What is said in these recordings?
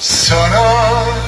Sana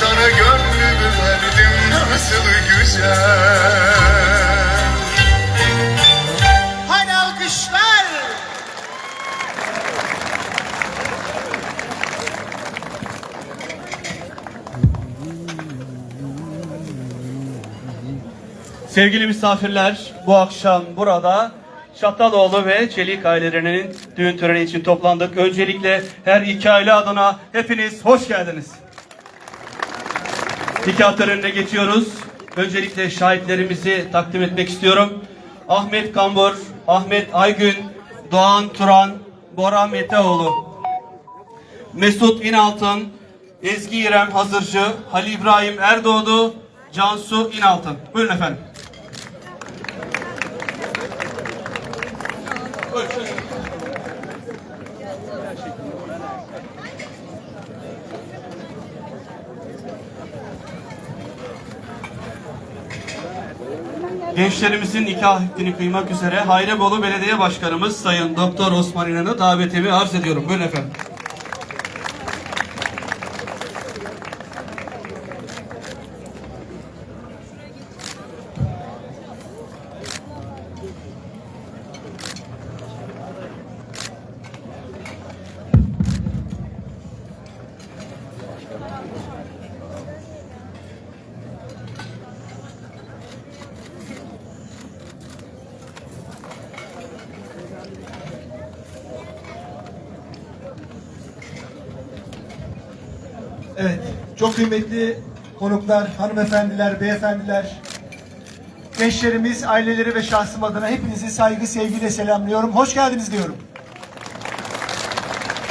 Sana gönlümü verdim nasıl güzel Hadi alkışlar. Sevgili misafirler, bu akşam burada Çataloğlu ve Çelik ailelerinin düğün töreni için toplandık. Öncelikle her iki aile adına hepiniz hoş geldiniz. Nikah törenine geçiyoruz. Öncelikle şahitlerimizi takdim etmek istiyorum. Ahmet Kambur, Ahmet Aygün, Doğan Turan, Bora Meteoğlu. Mesut İnaltın, Ezgi İrem Hazırcı, Halil İbrahim Erdoğdu, Cansu İnaltın. Buyurun efendim. Gençlerimizin nikah akdini kıymak üzere Hayrebolu Belediye Başkanımız Sayın Doktor Osman İnan'ı davetimi arz ediyorum. Buyurun efendim. Evet, çok kıymetli konuklar, hanımefendiler, beyefendiler, gençlerimiz, aileleri ve şahsım adına hepinizi saygı, sevgiyle selamlıyorum. Hoş geldiniz diyorum.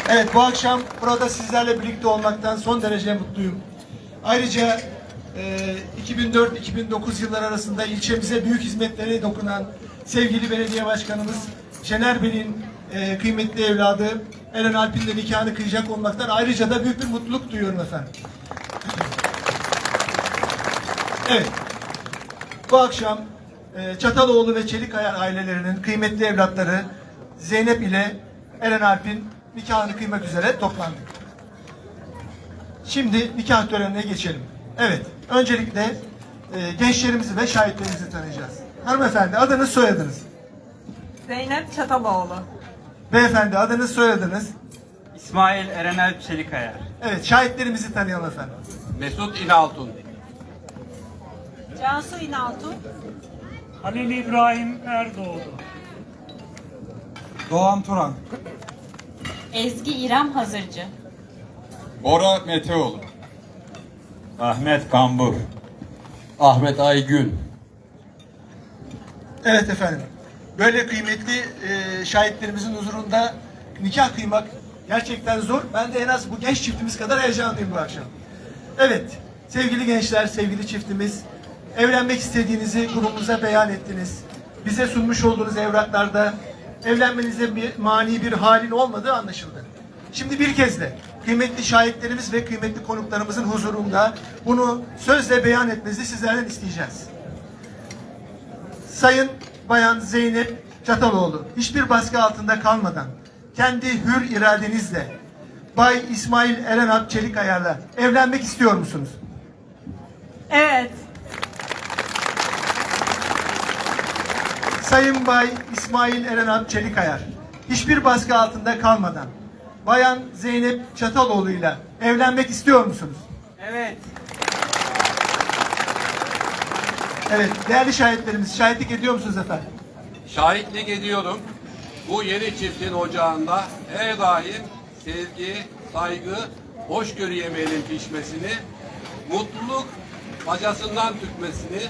Evet, bu akşam burada sizlerle birlikte olmaktan son derece mutluyum. Ayrıca e, 2004-2009 yıllar arasında ilçemize büyük hizmetleri dokunan sevgili belediye başkanımız Şener Bey'in e, kıymetli evladı Eren Alp'in de nikahını kıyacak olmaktan ayrıca da büyük bir mutluluk duyuyorum efendim. Evet. Bu akşam e, Çataloğlu ve Çelikayar ailelerinin kıymetli evlatları Zeynep ile Eren Alp'in nikahını kıymak üzere toplandık. Şimdi nikah törenine geçelim. Evet, öncelikle e, gençlerimizi ve şahitlerimizi tanıyacağız. Hanımefendi adınız soyadınız. Zeynep Çataloğlu. Beyefendi adınız soyadınız. İsmail Erenel Çelikayar. Evet şahitlerimizi tanıyalım efendim. Mesut İnaltun. Cansu İnaltun. Halil İbrahim Erdoğdu. Doğan Turan. Ezgi İrem Hazırcı. Bora Meteoğlu. Ahmet Kambur. Ahmet Aygün. Evet efendim. Böyle kıymetli e, şahitlerimizin huzurunda nikah kıymak gerçekten zor. Ben de en az bu genç çiftimiz kadar heyecanlıyım bu akşam. Evet, sevgili gençler, sevgili çiftimiz, evlenmek istediğinizi kurumuza beyan ettiniz. Bize sunmuş olduğunuz evraklarda evlenmenize bir mani bir halin olmadığı anlaşıldı. Şimdi bir kez de kıymetli şahitlerimiz ve kıymetli konuklarımızın huzurunda bunu sözle beyan etmenizi sizlerden isteyeceğiz. Sayın Bayan Zeynep Çataloğlu hiçbir baskı altında kalmadan kendi hür iradenizle Bay İsmail Erenalp Çelikayar'la evlenmek istiyor musunuz? Evet. Sayın Bay İsmail Erenalp Çelikayar hiçbir baskı altında kalmadan Bayan Zeynep Çataloğlu'yla evlenmek istiyor musunuz? Evet. Evet değerli şahitlerimiz şahitlik ediyor musunuz efendim? Şahitlik ediyorum. Bu yeni çiftin ocağında her daim sevgi, saygı, hoşgörü yemeğinin pişmesini, mutluluk bacasından tükmesini,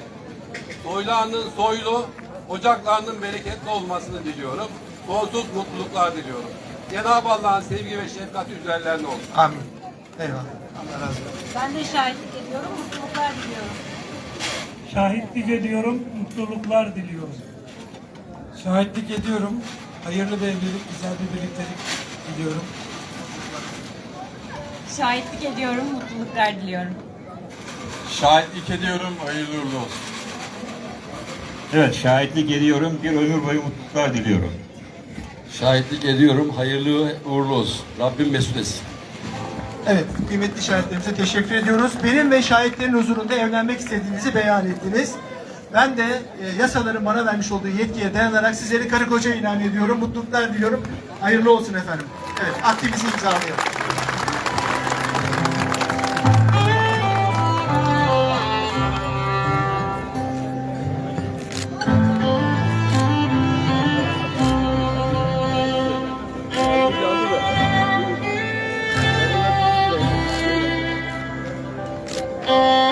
soylarının soylu, ocaklarının bereketli olmasını diliyorum. Sonsuz mutluluklar diliyorum. Cenab-ı Allah'ın sevgi ve şefkati üzerlerine olsun. Amin. Eyvallah. Allah razı olsun. Ben de şahitlik ediyorum. Mutluluklar diliyorum. Şahitlik ediyorum, mutluluklar diliyorum. Şahitlik ediyorum. Hayırlı bir evlilik, güzel bir birliktelik diliyorum. Şahitlik ediyorum. Mutluluklar diliyorum. Şahitlik ediyorum. Hayırlı uğurlu olsun. Evet, şahitlik ediyorum. Bir ömür boyu mutluluklar diliyorum. Şahitlik ediyorum. Hayırlı uğurlu olsun. Rabbim mesut etsin. Evet, kıymetli şahitlerimize teşekkür ediyoruz. Benim ve şahitlerin huzurunda evlenmek istediğinizi beyan ettiniz. Ben de e, yasaların bana vermiş olduğu yetkiye dayanarak sizleri karı koca ilan ediyorum. Mutluluklar diliyorum. Hayırlı olsun efendim. Evet, aktivimizi imzalayalım. Evet.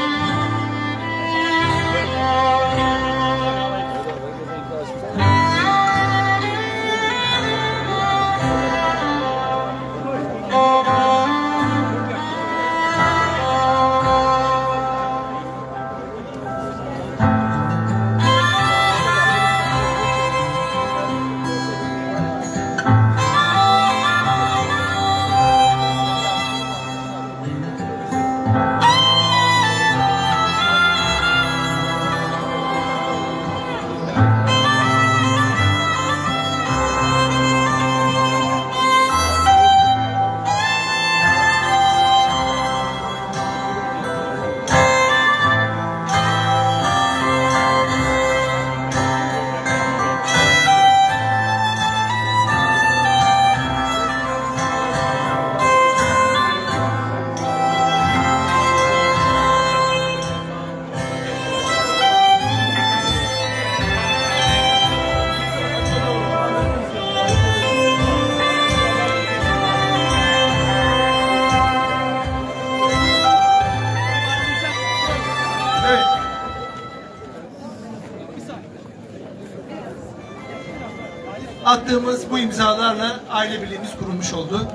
Attığımız bu imzalarla aile birliğimiz kurulmuş oldu.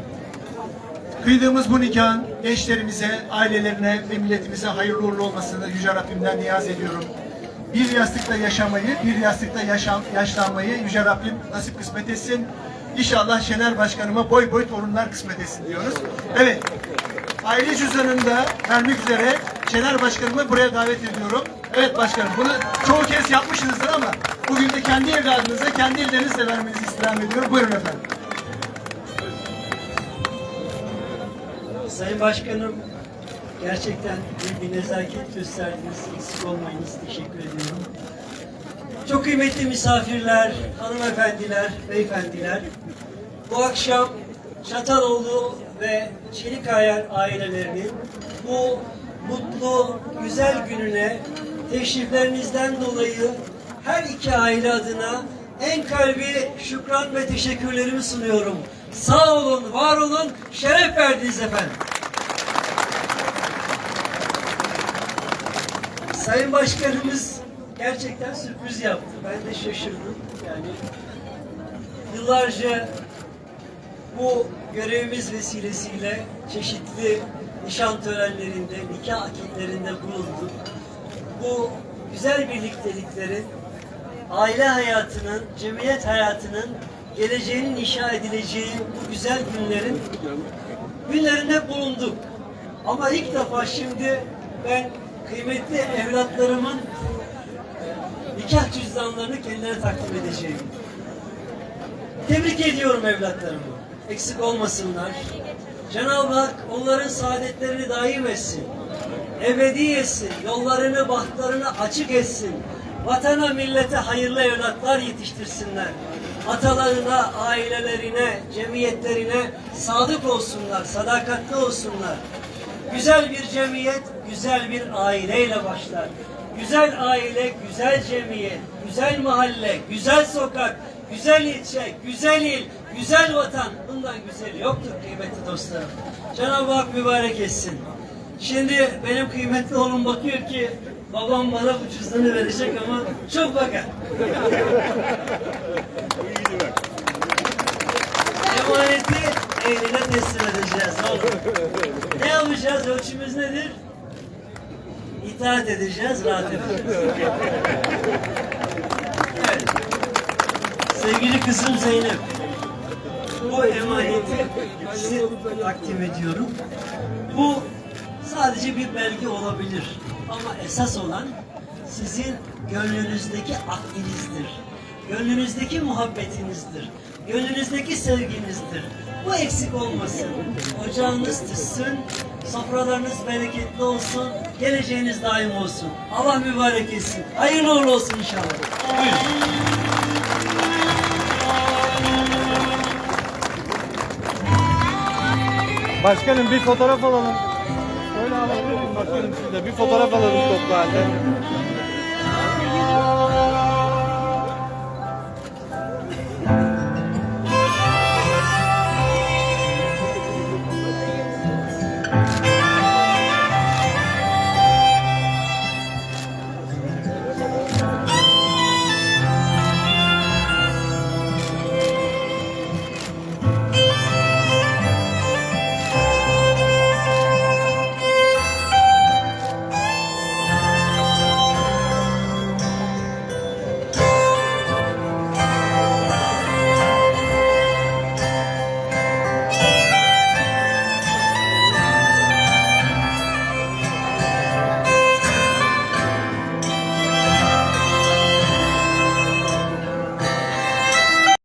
Kıydığımız bu nikahın gençlerimize, ailelerine ve milletimize hayırlı uğurlu olmasını Yüce Rabbimden niyaz ediyorum. Bir yastıkta yaşamayı, bir yastıkta yaşam, yaşlanmayı Yüce Rabbim nasip kısmet etsin. İnşallah Şener Başkanıma boy boy torunlar kısmet etsin diyoruz. Evet, aile cüzdanında vermek üzere Şener Başkanımı buraya davet ediyorum. Evet başkanım bunu çoğu kez yapmışsınızdır ama bugün de kendi evladınıza, kendi ellerinizle vermenizi istirham ediyorum. Buyurun efendim. Sayın Başkanım, Gerçekten büyük bir nezaket gösterdiniz. Eksik olmayınız. Teşekkür ediyorum. Çok kıymetli misafirler, hanımefendiler, beyefendiler. Bu akşam Çataloğlu ve Çelikayar ailelerinin bu mutlu, güzel gününe teşriflerinizden dolayı her iki aile adına en kalbi şükran ve teşekkürlerimi sunuyorum. Sağ olun, var olun, şeref verdiniz efendim. Sayın Başkanımız gerçekten sürpriz yaptı. Ben de şaşırdım. Yani yıllarca bu görevimiz vesilesiyle çeşitli nişan törenlerinde, nikah akitlerinde bulunduk. Bu güzel birlikteliklerin aile hayatının, cemiyet hayatının geleceğinin inşa edileceği bu güzel günlerin günlerinde bulunduk. Ama ilk defa şimdi ben kıymetli evlatlarımın nikah cüzdanlarını kendilerine takdim edeceğim. Tebrik ediyorum evlatlarımı. Eksik olmasınlar. Cenab-ı Hak onların saadetlerini daim etsin. Ebedi etsin. Yollarını, bahtlarını açık etsin. Vatana, millete hayırlı evlatlar yetiştirsinler. Atalarına, ailelerine, cemiyetlerine sadık olsunlar, sadakatli olsunlar. Güzel bir cemiyet, güzel bir aileyle başlar. Güzel aile, güzel cemiyet, güzel mahalle, güzel sokak, güzel ilçe, güzel il, güzel vatan. Bundan güzeli yoktur kıymetli dostlarım. Cenab-ı Hak mübarek etsin. Şimdi benim kıymetli oğlum bakıyor ki babam bana bu cüzdanı verecek ama çok bakar. Emaneti eline teslim edeceğiz oğlum. Ne yapacağız? Ölçümüz nedir? İtaat edeceğiz, rahat edeceğiz. Evet. Sevgili kızım Zeynep, bu emaneti size takdim ediyorum. Bu sadece bir belge olabilir. Ama esas olan sizin gönlünüzdeki aklinizdir. Gönlünüzdeki muhabbetinizdir. Gönlünüzdeki sevginizdir. Bu eksik olmasın. Ocağınız tütsün, sofralarınız bereketli olsun, geleceğiniz daim olsun. Allah mübarek etsin. Hayırlı uğurlu olsun inşallah. Buyurun. Başkanım bir fotoğraf alalım. Böyle alabilir miyim başkanım sizle? Bir fotoğraf alalım toplu halde.